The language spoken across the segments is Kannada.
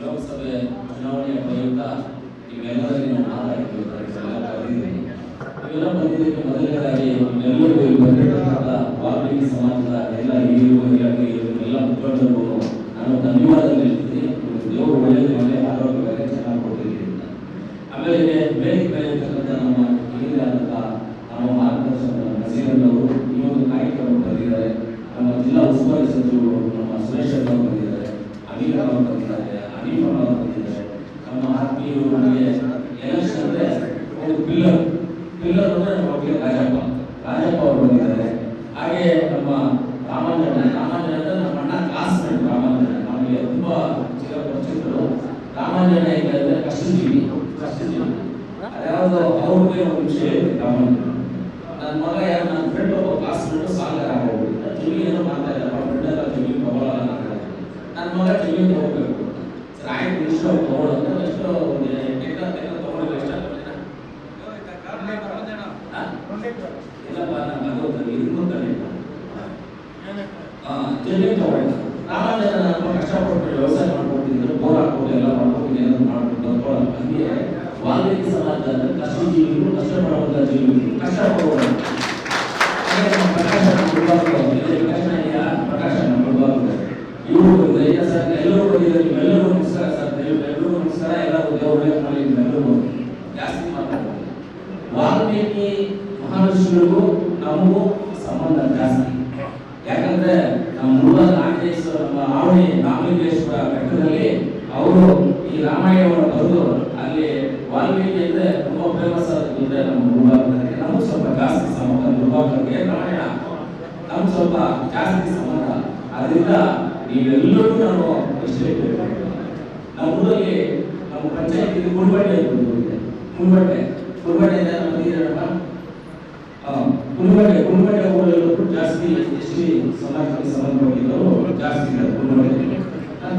ಲೋಕಸಭೆ ಚುನಾವಣೆಯ ಪ್ರಯುಕ್ತ ಇವೆಲ್ಲರಿಗೂ ಎಲ್ಲ ಬಂದಿದ್ದೀನಿ ಇವೆಲ್ಲ ಬಂದಿದ್ದಕ್ಕೆ ಮೊದಲನೇದಾಗಿ ಎಲ್ಲರಿಗೂ ಬಂದಿರತಕ್ಕಂಥ ವಾಲ್ಮೀಕಿ ಸಮಾಜದ ಎಲ್ಲ ಹಿರಿಯರು ಎಲ್ಲ ಮುಖಂಡರಿಗೂ ನಾನು ಧನ್ಯವಾದ ಹೇಳ್ತೀನಿ ದೇವರು ಒಳ್ಳೆಯದು ಮಾಡಿ ಆರೋಗ್ಯ ಬಗ್ಗೆ ಚೆನ್ನಾಗಿ ಕೊಟ್ಟಿದ್ದೀನಿ ಅಂತ. ಆಮೇಲೆ ವೇದಿಕೆ ಮೇಲೆ ಇರ್ತಕ್ಕಂಥ ನಮ್ಮ ಹಿರಿಯರಾದಂಥ ನಮ್ಮ ಮಾರ್ಗದರ್ಶಕ ನಸೀರಣ್ಣವರು ಈ ಒಂದು ಕಾರ್ಯಕ್ರಮ ಬಂದಿದ್ದಾರೆ ನಮ್ಮ ಜಿಲ್ಲಾ ಉಸ್ತುವಾರಿ ಸಚಿವರು ನಮ್ಮ ಸುರೇಶ್ ಅವರು ಬಂದಿದ್ದಾರೆ ಅನಿಲ್ ಅವರು ಬಂದಿದ್ದಾರೆ ಅನೀಫ್ ಅವರು ಬಂದಿದ್ದಾರೆ ನಮ್ಮ ಆತ್ಮೀಯರು ನಮಗೆ ಎಲೆಕ್ಷನ್ ಅಂದ್ರೆ ಒಂದು ಪಿಲ್ಲರ್ ಒಟ್ಟಿಗೆ ರಾಜಪ್ಪ. ರಾಜಪ್ಪ ಅವರು ಬಂದಿದ್ದಾರೆ. ಹಾಗೆ ನಮ್ಮ ರಾಮಾಂಜನ ರಾಮಾಂಜನ ನಮ್ಮ ಅಣ್ಣ ಕ್ಲಾಸ್ಮೇಟ್ ರಾಮಾಂಜನ ನಮಗೆ ತುಂಬ ಚಿಕ್ಕ ಪರಿಚಿತರು. ರಾಮಾಂಜನ ಹೇಗೆ ಕಷ್ಟಜೀವಿ ಕಷ್ಟಜೀವಿ. ಅದ್ಯಾವುದೋ ಅವ್ರಿಗೆ ಒಂದು ವಿಷಯ ಇದೆ ರಾಮಾಂಜನ ನನ್ನ ಮಗ ಯಾರು? ನನ್ನ ಫ್ರೆಂಡ್ ಒಬ್ಬ ಕ್ಲಾಸ್ಮೇಟ್ ಸಾಗರ ಆಗೋಗ್ಬಿಟ್ಟು ಜಮೀನು ಏನೋ ಮಾಡ್ತಾ ಇದ್ದಾರೆ. ಅವ್ರ ಫ್ರೆಂಡ್ ಎಲ್ಲ ಜಮೀನು ತಗೊಳ್ಳಲ್ಲ ನನ್ನ ಮಗ ಜಮೀನು ಹೋಗ್ಬೇಕು. ಆಯ್ತು ಇಷ್ಟು ಅಂತ ಎಷ್ಟು ಒಂದು ಎಕರೆ ತೆಗೆದು ತಗೊಂಡಿಲ್ಲ ಎಷ್ಟು ಹಾ? ಇಲ್ಲಪ್ಪ ನಾನು ಅದು ಇದು ತಂದಿಲ್ಲ ಆ, ಜಮೀನು ತಗೊಂಡು ರಾಮಾಂಜನ ನಮ್ಮ ಕಷ್ಟಪಟ್ಟು ವ್ಯವಸಾಯ ಮಾಡ್ಕೊಟ್ಟಿದ್ರು ಬೋರ್ ಹಾಕೊಂಡು ಎಲ್ಲ ಮಾಡ್ಕೊಂಡು ಏನಾದ್ರು ಮಾಡ್ಕೊಂಡು ತಗೊಳ್ಳಲ್ಲ ಹಂಗೆ ವಾಲ್ಮೀಕಿ ಸಮಾಜ ಅಂದ್ರೆ ಕಷ್ಟ ಜೀವಿಗಳು, ಕಷ್ಟ ಮಾಡುವಂತ ಜೀವಿಗಳು ಕಷ್ಟ ಇವರು ಎಲ್ಲರೂ ನಿಮ್ಮೆಲ್ಲರೂ ಜಾಸ್ತಿ ವಾಲ್ಮೀಕಿ ಮಹರ್ಷಿಗಳಿಗೂ ನಮಗೂ ಸಂಬಂಧ ಜಾಸ್ತಿ. ಯಾಕಂದ್ರೆ ನಮ್ಮ ಆವಣಿ ರಾಮಲಿಂಗೇಶ್ವರ ಬೆಟ್ಟದಲ್ಲಿ ಅವರು ಈ ರಾಮಾಯಣವನ್ನು ಬರೆದು ಅಲ್ಲಿ ವಾಲ್ಮೀಕಿ ಅಂದ್ರೆ ತುಂಬಾ ಫೇಮಸ್ ಆದ್ರೆ ನಮ್ಮ ಗುರುಭಾಗದಲ್ಲಿ. ನಮಗೂ ಸ್ವಲ್ಪ ಜಾಸ್ತಿ ಸಂಬಂಧ ಗುರುಭಾಗಕ್ಕೆ ರಾಮಾಯಣ ನಮ್ಗೆ ಸ್ವಲ್ಪ ಜಾಸ್ತಿ ಸಂಬಂಧ. ಅದರಿಂದ ನೀವೆಲ್ಲರೂ ನಾನು ಇಷ್ಟೇ ನಮ್ಮ ಊರಲ್ಲಿ ನಮ್ಮ ಪಂಚಾಯತ್ ಕುರುಬಟ್ಟೆ ಕುರುಬಟ್ಟೆ. ಕುರುಬಟ್ಟೆ ಕುರುಬಟ್ಟೆ ಕುರುಬಟ್ಟೆ ಜಾಸ್ತಿ ಎಸ್ಟಿ ಸಮಾಜಕ್ಕೆ ಸಂಬಂಧಪಟ್ಟಿದ್ದವರು ಜಾಸ್ತಿ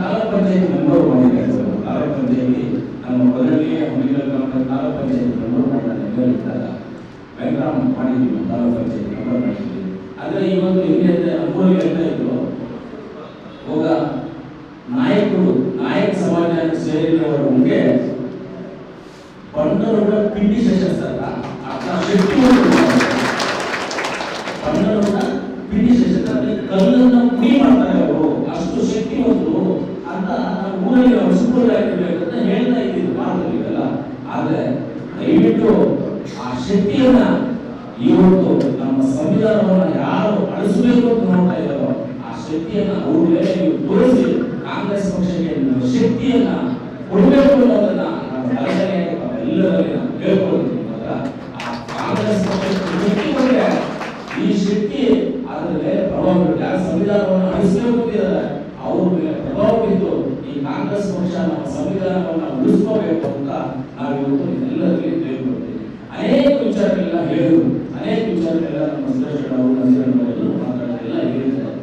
ತಾಲೂಕು ಪಂಚಾಯತ್ ಮೆಂಬರ್ ಮಾಡಿದ್ದೆ ತಾಲೂಕ್ ಪಂಚಾಯತಿ ನಮ್ಮ ಕೊರಳಿ ಹುಲಿಗಲ್ ಗ್ರಾಮದ ತಾಲೂಕ್ ಪಂಚಾಯತ್ ಮೆಂಬರ್ ಮಾಡಿದ್ದಾರೆ. ಇದ್ದಾಗ ವೆಂಕಟರಾಮ್ ಮಾಡಿದ್ದೀವಿ ತಾಲೂಕ್ ಪಂಚಾಯತ್ ಮೆಂಬರ್ ಮಾಡಿದ್ದೀವಿ ಆದರೆ ಒಂದು ಹೆಂಗೆ ನಮ್ಮೂರಿಗೆ ಹೇಳ್ತಾ ಇದ್ರು. ಹೋಗ ನಾಯಕರು, ನಾಯಕ ಸಮಾಜಕ್ಕೆ ಸೇರಿದವರಿಗೆ ಪಂಡರುಗಳ ಪಿಂಡಿ ಶಸ್ತ್ರ ಅರ್ಥ ಶಕ್ತಿ ಕಲ್ಲನ್ನು ಪುಡಿ ಮಾಡ್ತಾರೆ ಅವರು. ಅಷ್ಟು ಒಂದು. ಅಂತ ನಮ್ಮ ಊರಲ್ಲಿ ಅಂತ ಹೇಳ್ತಾ ಇದ್ದೀವಿ ಇವೆಲ್ಲ ಆದ್ರೆ ದಯವಿಟ್ಟು ಆ ಶಕ್ತಿಯನ್ನ ಇವತ್ತು ನಮ್ಮ ಸಂವಿಧಾನವನ್ನ ಯಾರು ಅಳಿಸಬೇಕು ಅಂತ ನೋಡ್ತಾ ಇದ್ದಾರೋ, ಆ ಶಕ್ತಿಯನ್ನ ಅವ್ರಿಗೆ ನೀವು ತೋರಿಸಿ ಕಾಂಗ್ರೆಸ್ ಪಕ್ಷಕ್ಕೆ ಶಕ್ತಿಯನ್ನ ಕೊಡಬೇಕು ಅನ್ನೋದನ್ನ ನಾವು ಕಳಕಳಿಯಾಗಿ ಎಲ್ಲರಲ್ಲಿ ನಾನು ಕೇಳ್ಕೊಳ್ತೀನಿ ಮಾತ್ರ ಆ ಕಾಂಗ್ರೆಸ್ ಪಕ್ಷಕ್ಕೆ ಶಕ್ತಿ ಈ ಶಕ್ತಿ ಮೇಲೆ ಪ್ರಭಾವ ಸಂವಿಧಾನವನ್ನು ಅಳಿಸಬೇಕು ಅವ್ರ ಮೇಲೆ ಪ್ರಭಾವ ಬಿದ್ದು ಈ ಕಾಂಗ್ರೆಸ್ ಪಕ್ಷ ನಮ್ಮ ಸಂವಿಧಾನವನ್ನು ಉಳಿಸ್ಕೋಬೇಕು ಅಂತ ನಾವು ಇವತ್ತು ಎಲ್ಲರಲ್ಲಿ ಕೇಳ್ಕೊಳ್ತೀವಿ ಅನೇಕ ವಿಚಾರಗಳೆಲ್ಲ ಹೇಳಿದ್ರು. ಅನೇಕ ವಿಚಾರಗಳೆಲ್ಲ ನಮ್ಮ ಸುರೇಶ್ ಅವರು ನಸೀರಣ್ಣವರು ಮಾತಾಡೋದೆಲ್ಲ ಹೇಳಿದ್ದಾರೆ.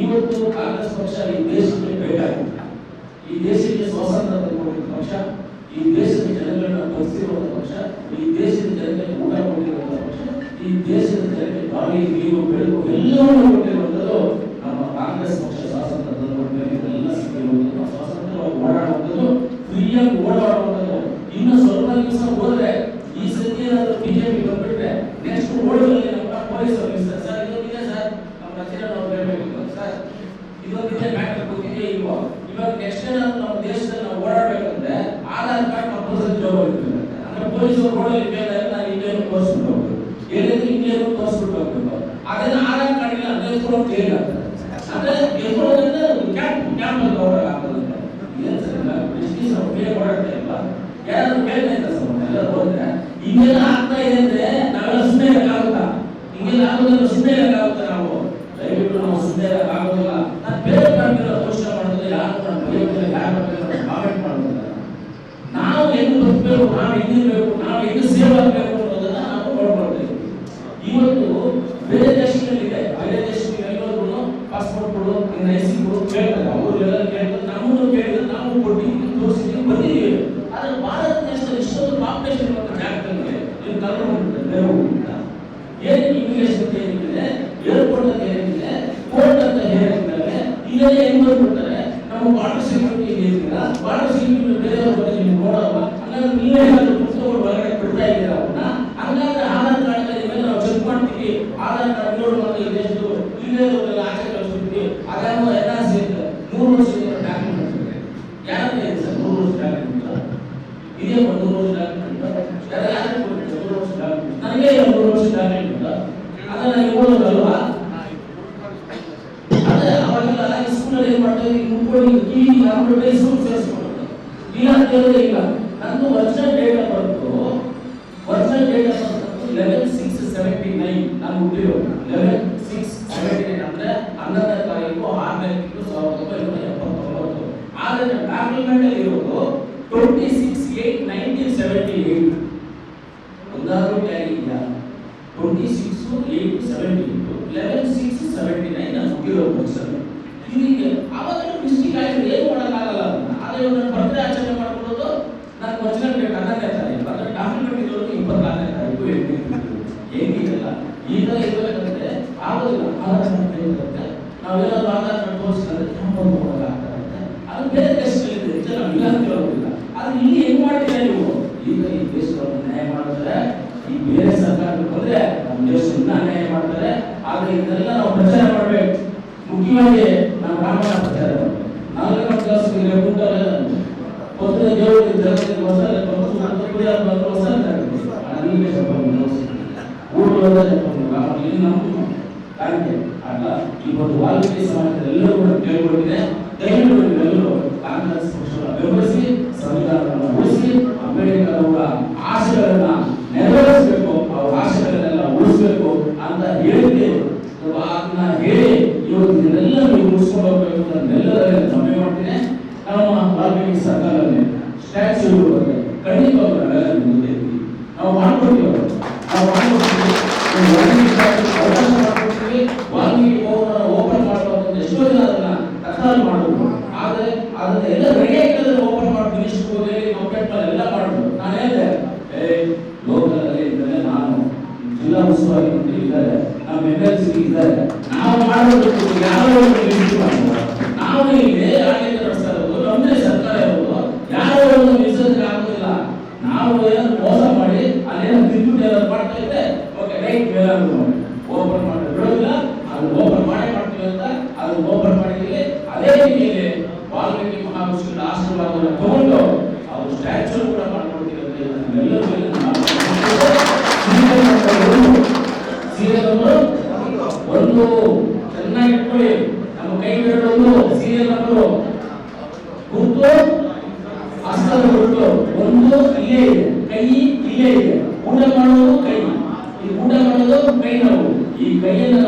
ಇವತ್ತು ಕಾಂಗ್ರೆಸ್ ಪಕ್ಷ ಈ ದೇಶಕ್ಕೆ ಬೇಕಾಗಿದೆ ಈ ದೇಶಕ್ಕೆ ಸ್ವಾತಂತ್ರ್ಯ ತಂದುಕೊಟ್ಟಿದ್ದ ಪಕ್ಷ ಕೊಟ್ಟಿರುವಂಥದ್ದು ನಮ್ಮ ಕಾಂಗ್ರೆಸ್ ಪಕ್ಷ ಸ್ವಲ್ಪ ದಿವಸ ಈ ಸತಿ ಏನಾದರೂ ಬಿಜೆಪಿ ನೆಕ್ಸ್ಟ್ ನಮ್ಮ ಪೊಲೀಸ್ ಇರ್ತಾರೆ ಸರ್ ಇದೊಂದಿದೆ ಸರ್ ನಮ್ಮ ರಚನೆ ನಾವು ಹೇಳ್ಬೇಕು ಸರ್ ಇದೊಂದಿದೆ ಮ್ಯಾಟರ್ ಗೊತ್ತಿದೆ ಇಲ್ವೋ? ಇವಾಗ ನೆಕ್ಸ್ಟ್ ಏನಾದ್ರು ನಮ್ಮ ದೇಶದಲ್ಲಿ ನಾವು ಓಡಾಡಬೇಕಂದ್ರೆ ಆಧಾರ್ ಕಾರ್ಡ್ ಕಂಪಲ್ಸರಿ ಜೋಬಲ್ಲಿ ಅಂದ್ರೆ ಪೊಲೀಸರು ರೋಡಲ್ಲಿ ಬೇರೆ ನಾನು ಇಂಡಿಯನ್ ತೋರಿಸ್ಬಿಟ್ಟು ಹೋಗ್ಬೇಕು ಹೇಳಿದ್ರೆ ಇಂಡಿಯನ್ ತೋರಿಸ್ಬಿಟ್ಟು ಹೋಗ್ಬೇಕು ಅದನ್ನ ಆಧಾರ್ ಕಾರ್ಡ್ ಇಲ್ಲ ಅಂದ್ರೆ ಎತ್ಕೊಂಡು ಕೇಳಿ ಅಂದ್ರೆ ಎತ್ಕೊಳ್ಳೋದ್ರಿಂದ ಕ್ಯಾಂಪ್ ಕ್ಯಾಂಪ್ ಅಂತ ಹೊರಗೆ ಹಾಕೋದಂತೆ ಏನ್ ಸರ್ ಇಲ್ಲ ಬಿಸ್ನೆಸ್ ಅವ್ರು ಬೇಗ ಓಡಾಡ್ತಾ ಇಲ್ಲ ಯಾರಾದ್ರೂ ಕೇಳ್ತಾ ಇದ್ದಾರೆ ಸರ್ ಎಲ್ಲರೂ ಹೋದ್ರೆ ಹಿಂಗೆಲ್ಲ ಆಗ್ತಾ ಇದೆ ಅಂದ್ರೆ ನಾವು ಬಹಳಷ್ಟು ಹೇಳ್ತೀರಾ ಬಹಳಷ್ಟು ಬೇರೆಯವ್ರ ನೋಡೋಲ್ಲ ಹಂಗಾದ್ರೆ ನೀವೇ ಪುಸ್ತಕಗಳು ಒಳಗಡೆ ಕೊಡ್ತಾ ಇದ್ದೀರಾ ಅವನ್ನ ಹಂಗಾದ್ರೆ ಆಧಾರ್ ಕಾರ್ಡ್ ಮೇಲೆ ನಾವು ಚೆಕ್ ಮಾಡ್ತೀವಿ ಆಧಾರ್ ಕಾರ್ಡ್ ನೋಡು ಮತ್ತು ಈ ದೇಶದ್ದು ಇಲ್ಲೇ ಆಚೆ ಕಳಿಸ್ಬಿಟ್ಟು ಅದಾದ ಎನ್ ಆರ್ ಸಿ ಅಂತ ನೂರು ವರ್ಷದ ಡಾಕ್ಯುಮೆಂಟ್ಸ್ ಇದೆ ಯಾರು ಇದೆ ಸರ್ ನೂರು ವರ್ಷ ಡಾಕ್ಯುಮೆಂಟ್ ಇದೇ ನೂರು ವರ್ಷ ಡಾಕ್ಯುಮೆಂಟ್ ಯಾರು ಯಾರು ನೂರು ವರ್ಷ ಡಾಕ್ಯುಮೆಂಟ್ ನನಗೆ ನೂರು ವರ್ಷ ಡಾಕ್ಯುಮೆಂಟ್ ಅದನ್ನ ನೀವು ಓದೋದಲ್ವಾ ಕಿವಿ ಹಾಕೊಂಡು ಸ್ಕೂಲ್ ಸೇರಿಸ್ಕೊಳ್ಳೋದು ಇಲ್ಲ ಅಂತ ಹೇಳಿದ್ರೆ ಇಲ್ಲ. ನಂದು original date of birth original date of eleven six seventy nine ನಾನು ಹುಟ್ಟಿರೋ ಲೆವೆನ್ ಸಿಕ್ಸ್ ಸೆವೆಂಟಿ ನೈನ್ ಅಂದ್ರೆ ಹನ್ನೊಂದನೇ ತಾರೀಕು ಆರನೇ ತಿಂಗಳು ಸಾವಿರದ ಒಂಬೈನೂರ ಎಪ್ಪತ್ತೊಂಬತ್ತು. ಆದರೆ ಡಾಕ್ಯುಮೆಂಟ್ ಅಲ್ಲಿ ಇರೋದು twenty six eight nineteen seventy eight ಒಂದಾದ್ರೂ tally ಇದೆಯಾ twenty six eight seventy eleven six seventy nine ನಾನು ಹುಟ್ಟಿರೋ ಪರ್ಸನ್ ಇದೀಗ ಅವಾಗ ಮಿಸ್ಟೇಕ್ ಆಗಿದೆ ಏನು ಮಾಡೋಕ್ಕಾಗಲ್ಲ ಅದನ್ನ ಆದರೆ ಇವಾಗ ನಾನು ಮಾಡ್ಕೊಳ್ಳೋದು ನಾನು ಒರಿಜಿನಲ್ ಬೇಕು ಹನ್ನೊಂದನೇ ತಾರೀಕು ಅದರ ಡಾಕ್ಯುಮೆಂಟ್ ಇರೋದು. ಇಪ್ಪತ್ತಾರನೇ ತಾರೀಕು ಏನಿಲ್ಲ ಈಗ ಇರಬೇಕಂದ್ರೆ ಆಗೋದಿಲ್ಲ. ಆಧಾರ್ ಕಾರ್ಡ್ ಬೇಕಂತೆ ನಾವೆಲ್ಲರೂ ಆಧಾರ್ ಕಾರ್ಡ್ ತೋರಿಸಿದ್ರೆ ಕ್ಯಾಂಪಲ್ಲಿ ಹೋಗೋಕ್ಕಾಗ್ತಾರಂತೆ ಅದು ಬೇರೆ ದೇಶಗಳಿದೆ ಇದೆ ನಾವು ಇಲ್ಲ ಅಂತ ಹೇಳೋದಿಲ್ಲ ಆದ್ರೆ ಇಲ್ಲಿ ಏನು ಮಾಡ್ತೀರಾ ನೀವು ಈಗ ಈ ದೇಶವನ್ನು ನ್ಯಾಯ ಮಾಡಿದ್ರೆ, ಈ ಬೇರೆ ಸರ್ಕಾರ ಬಂದ್ರೆ ನಮ್ಮ ದೇಶವನ್ನು ಅನ್ಯಾಯ ಮಾಡ್ತಾರೆ. ಆದ್ರೆ ಇದನ್ನೆಲ್ಲ ನಾವು ಪ್ರಚಾರ ಮಾಡಬೇಕು. ಮುಖ್ಯವಾಗಿ ನಾವು ರಾಮಾಯಣ ಪ್ರಚಾರ ಹೊಸ ಕುಡಿಯೋದು ಬಂದು ಹೊಸ ಅಲ್ಲಿಗೆ ಸ್ವಲ್ಪ ಇಲ್ಲಿ ಅಲ್ಲ ಇವತ್ತು ವಾಲ್ಮೀಕಿ ಸಮಾಜದ ಎಲ್ಲರೂ ಕೂಡ ಕೇಳ್ಕೊಂಡಿದೆ ದಯವಿಟ್ಟು ನೀವೆಲ್ಲರೂ ಕಾಂಗ್ರೆಸ್ ಪಕ್ಷವನ್ನು ಬೆಂಬಲಿಸಿ ಸಂವಿಧಾನವನ್ನು ಉಳಿಸಿ ಅಂಬೇಡ್ಕರ್ ಅವರ ಆಶೆಗಳನ್ನ ನೆರವೇರಿಸಬೇಕು ಅವರ ಆಶೆಗಳನ್ನೆಲ್ಲ ಉಳಿಸಬೇಕು ಅಂತ ಹೇಳಿಕೆ ಅದನ್ನ ಹೇಳಿ ಇವತ್ತು ಇದನ್ನೆಲ್ಲ ನೀವು ಉಳಿಸ್ಕೊಂಡು ಹೋಗ್ಬೇಕು ಅಂತ ನಾನೆಲ್ಲರಲ್ಲಿ ಮನವಿ ಮಾಡ್ತೀನಿ ನಮ್ಮ ವಾಲ್ಮೀಕಿ ಸರ್ಕಾರದಲ್ಲಿ ಸ್ಟ್ಯಾಚ್ಯೂ ಬಗ್ಗೆ ಖಂಡಿತವಾಗ್ಲೂ ನಾವೆಲ್ಲ ನಿಮ್ಮ ಜೊತೆ ಇದ್ದೀವಿ ನಾವು ಮಾಡ್ಕೊಡ್ತೀವಿ ಅವ್ರು. ನಾವು ಮಾಡ್ಕೊಡ್ತೀವಿ ನೀವು ವಾಲ್ಮೀಕಿ ಸರ್ಕಾರಕ್ಕೆ ಅವಕಾಶ ಮಾಡ್ಕೊಡ್ತೀವಿ ವಾಲ್ಮೀಕಿ ಭವನ ಓಪನ್ ಮಾಡುವಾಗ ಎಷ್ಟೋ ಜನ ಅದನ್ನ ತಕರಾರು ಮಾಡೋದು ಆದ್ರೆ ಅದನ್ನ ಎಲ್ಲ ರೆಡಿ ಆಗಿದ್ರೆ ಓಪನ್ ಮಾಡಿ ಮಿನಿಸ್ಟರ್ ಹೋಗಿ ಕಂಪ್ಲೇಂಟ್ ಮಾಡಿ ಎಲ್ಲ ಮಾಡೋದು ನಾನು ಹೇಳಿದೆ ಏ ಲೋಕಲ್ ಅಲ್ಲಿ ಇದ್ದಾರೆ ನಾನು ಜಿಲ್ಲಾ ಉಸ್ತುವಾರಿ ಮಂತ್ರಿ ಇದ್ದಾರೆ ನಮ್ಮ ಎಂ ಎಲ್ ಸಿ ಇದ್ದಾರೆ, ನಾವು ಮಾಡಬೇಕು ಯಾರೋ ನಾವು ಇಲ್ಲಿ ಆಡಳಿತ ನಡೆಸ್ತಾ ಇರೋದು ಸರ್ಕಾರ ಇರೋದು. ಯಾರೋ ಒಂದು ವಿಸರ್ಜನೆ ಆಗೋದಿಲ್ಲ. ನಾವು ಏನಾದ್ರು ಮೋಸ ಮಾಡಿ, ಅಲ್ಲೇನೋ ತಿದ್ದುಬಿಟ್ಟು ಏನಾದ್ರು ಮಾಡ್ತಾ ಇದ್ರೆ ಓಕೆ ರೈಟ್ ಬೇಲಾದ್ರು ಓಪನ್ ಮಾಡಿ ಬಿಡೋದಿಲ್ಲ, ಅದು ಓಪನ್ ಮಾಡೇ ಮಾಡ್ತೀವಿ ಅಂತ ಅದು ಓಪನ್ ಮಾಡಿದ್ದೀವಿ ಅದೇ ರೀತಿಯಲ್ಲಿ ವಾಲ್ಮೀಕಿ ಮಹಾವಿಷ್ಣುವಿನ ಆಶೀರ್ವಾದವನ್ನು ತಗೊಂಡು ಅವರು ಸ್ಟ್ಯಾಚ್ಯೂ ಕೂಡ ಮಾಡ್ಕೊಡ್ತೀವಿ ಅಂತ ಒಂದು ಚೆನ್ನಾಗಿ ನಮ್ಮ ಕೈ ಬೆರಳು ಸೀರಿಯಲ್ ನಂಬರ್ ಒಂದು ಇಲ್ಲೇ ಇದೆ. ಕೈ ಇಲ್ಲೇ ಇದೆ. ಊಟ ಮಾಡೋದು ಕೈ. ಈ ಊಟ ಮಾಡೋದು ಕೈ ನಾವು. ಈ ಕೈಯನ್ನು